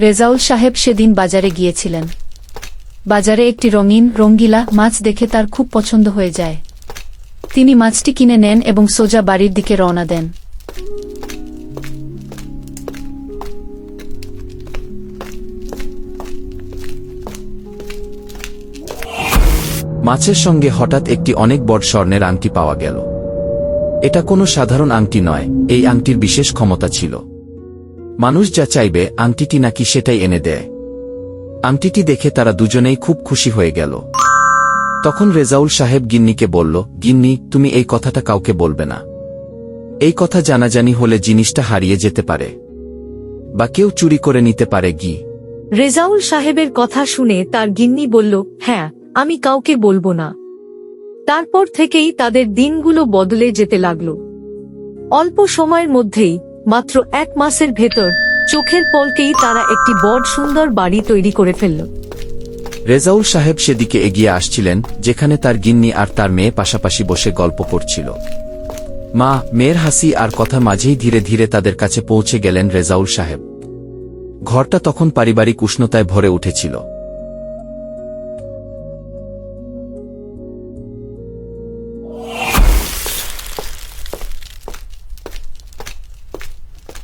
রেজাউল সাহেব সেদিন বাজারে গিয়েছিলেন। বাজারে একটি রঙিন, রঙ্গিলা মাছ দেখে তার খুব পছন্দ হয়ে যায়। তিনি মাছটি কিনে নেন এবং সোজা বাড়ির দিকে রওনা দেন। মাছের সঙ্গে হঠাৎ একটি অনেক বড় স্বর্ণের আংটি পাওয়া গেল। এটা কোনো সাধারণ আংটি নয়, এই আংটির বিশেষ ক্ষমতা ছিল। মানুষ যা চাইবে আংটিটি নাকি সেটাই এনে দেয়। আংটিটি দেখে তারা দুজনেই খুব খুশি হয়ে গেল। তখন রেজাউল সাহেব গিন্নিকে বলল, গিন্নি, তুমি এই কথাটা কাউকে বলবে না। এই কথা জানাজানি হলে জিনিসটা হারিয়ে যেতে পারে। বা কেউ চুরি করে নিতে পারে গি। রেজাউল সাহেবের কথা শুনে তার গিন্নি বলল হ্যাঁ আমি কাউকে বলব না। তারপর থেকেই তাদের দিনগুলো বদলে যেতে লাগল। অল্প সময়ের মধ্যেই মাত্র এক মাসের ভেতর চোখের পলকেই তারা একটি বড় সুন্দর বাড়ি তৈরি করে ফেলল। রেজাউল সাহেব সেদিকে এগিয়ে আসছিলেন, যেখানে তার গিন্নি আর তার মেয়ে পাশাপাশি বসে গল্প করছিল। মা, মেয়ের হাসি আর কথা মাঝেই ধীরে ধীরে তাদের কাছে পৌঁছে গেলেন রেজাউল সাহেব। ঘরটা তখন পারিবারিক উষ্ণতায় ভরে উঠেছিল।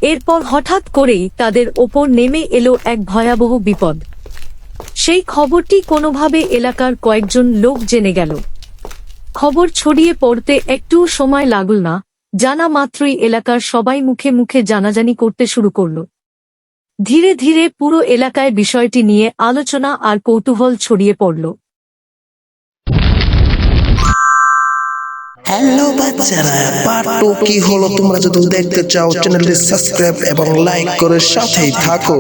এরপর হঠাৎ করেই তাদের ওপর নেমে এলো এক ভয়াবহ বিপদ। সেই খবরটি কোনোভাবে এলাকার কয়েকজন লোক জেনে গেল। খবর ছড়িয়ে পড়তে একটুও সময় লাগল না, জানা মাত্রই এলাকার সবাই মুখে মুখে জানাজানি করতে শুরু করল। ধীরে ধীরে পুরো এলাকায় বিষয়টি নিয়ে আলোচনা আর কৌতূহল ছড়িয়ে পড়ল। হ্যালো বাচ্চারা। পার্ট টু কি হলো তোমরা যদি দেখতে চাও চ্যানেলটি সাবস্ক্রাইব এবং লাইক করে সাথেই থাকো।